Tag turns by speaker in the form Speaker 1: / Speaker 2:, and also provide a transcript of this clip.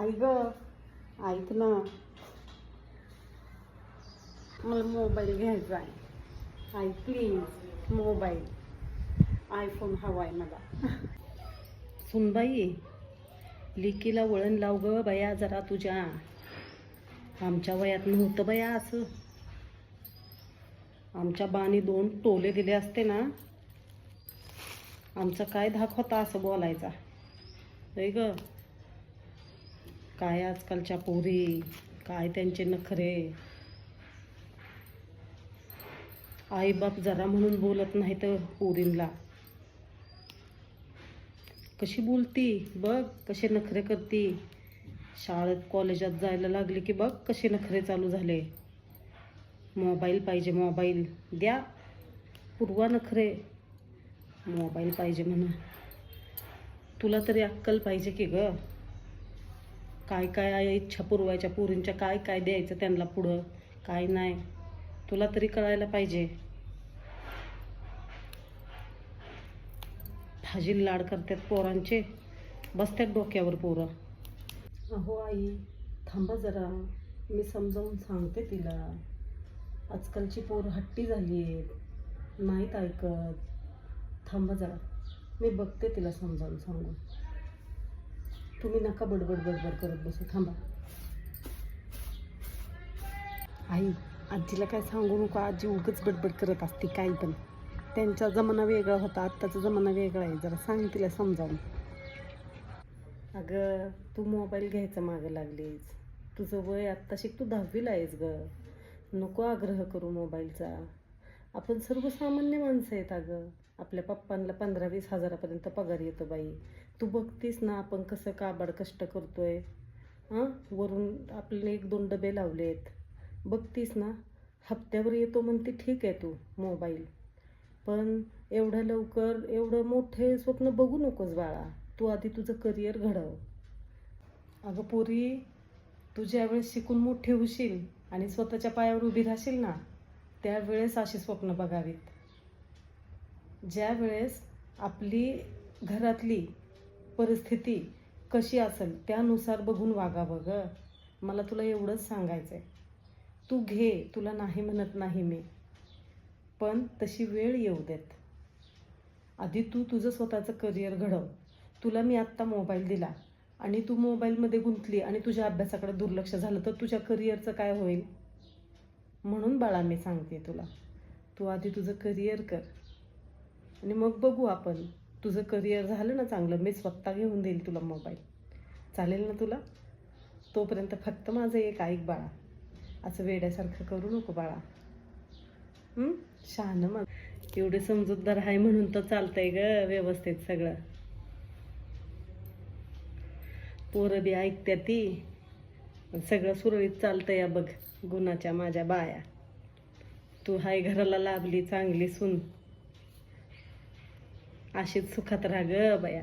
Speaker 1: आई ग ऐक ना मला मोबाईल घ्यायचा आहे. आई प्लीज मोबाईल आयफोन हवा आहे मला. सुनबाई लिकीला वळण लाव ग बया जरा तुझ्या. आमच्या वयात नव्हतं बया असं. आमच्या बानी दोन टोले दिले असते ना. आमचा काय धाक होता असं बोलायचा. ग? काय आजकालच्या पोरी काय त्यांचे नखरे. आई बाप जरा म्हणून बोलत नाही तर पोरींला. कशी बोलती? बघ कसे नखरे करती. शाळेत कॉलेजात जायला लागली की बघ कसे नखरे चालू झाले. मोबाईल पाहिजे मोबाईल द्या. पूर्वा नखरे. मोबाईल पाहिजे म्हणा तुला तरी अक्कल पाहिजे की गं. काय काय इच्छा पुरवायच्या पोरींच्या काय काय द्यायचं त्यांना पुढं? काय नाही. तुला तरी कळायला पाहिजे. भाजी लाड करतात पोरांचे. बसतात डोक्यावर पोरं. अहो आई थांबा जरा. मी समजावून सांगते तिला. आजकालची पोरं हट्टी झाली आहेत नाहीत ऐकत. थांबा जरा. मी बघते तिला समजावून सांगून. तुम्ही नका बडबड बडबड करत बसू. थांबा. आई आजीला काय सांगू नको. आजी उगच बडबड करत असते काही पण. त्यांचा जमाना वेगळा होता आत्ताचा जमाना वेगळा आहे. जरा सांग तिला समजावून. अगं तू मोबाईल घ्यायचा मागं लागलीस. तुझं वय आत्ता शिक तू दहावीला आहेस ग. नको आग्रह करू मोबाईलचा. आपण सर्वसामान्य माणसं आहेत अगं. आपल्या पप्पांना पंधरा वीस हजारापर्यंत पगार येतो बाई. तू बघतीस ना आपण कसं काबाड कष्ट करतोय. हां? वरून आपले एक दोन डबे लावले आहेत बघतीस ना हप्त्यावर येतो म्हणते ठीक आहे तू मोबाईल. पण एवढ्या लवकर एवढं मोठे स्वप्न बघू नकोस बाळा. तू आधी तुझं करिअर घडव. अगं पोरी तू ज्यावेळेस शिकून मोठी होशील आणि स्वतःच्या पायावर उभी राहशील ना त्यावेळेस अशी स्वप्न बघावीत. ज्या वेळेस आपली घरातली परिस्थिती कशी असेल त्यानुसार बघून वागावं ग. मला तुला एवढंच सांगायचं आहे तू घे तुला नाही म्हणत नाही मी. पण तशी वेळ येऊ देत. आधी तू तुझं स्वतःचं करिअर घडव. तुला मी आत्ता मोबाईल दिला आणि तू मोबाईलमध्ये गुंतली आणि तुझ्या अभ्यासाकडे दुर्लक्ष झालं तर तुझ्या करिअरचं काय होईल? म्हणून बाळा मी सांगते तुला. तू आधी तुझं करिअर कर. आणि मग बघू आपण. तुझं करिअर झालं ना चांगलं मी स्वतः घेऊन देईल तुला मोबाईल चालेल ना तुला? तोपर्यंत फक्त माझं एक ऐक बाळा. असं वेड्यासारखं करू नको बाळा. शहाणं मग. एवढे समजूतदार आहे म्हणून तर चालतंय ग व्यवस्थित सगळं. पोरं बी ऐकत्या ती सगळं सुरळीत चालतं या बघ गुणाच्या माझ्या बाया. तू हाय घराला लाभली चांगली सून. अशीच सुखात राहा ग बाया.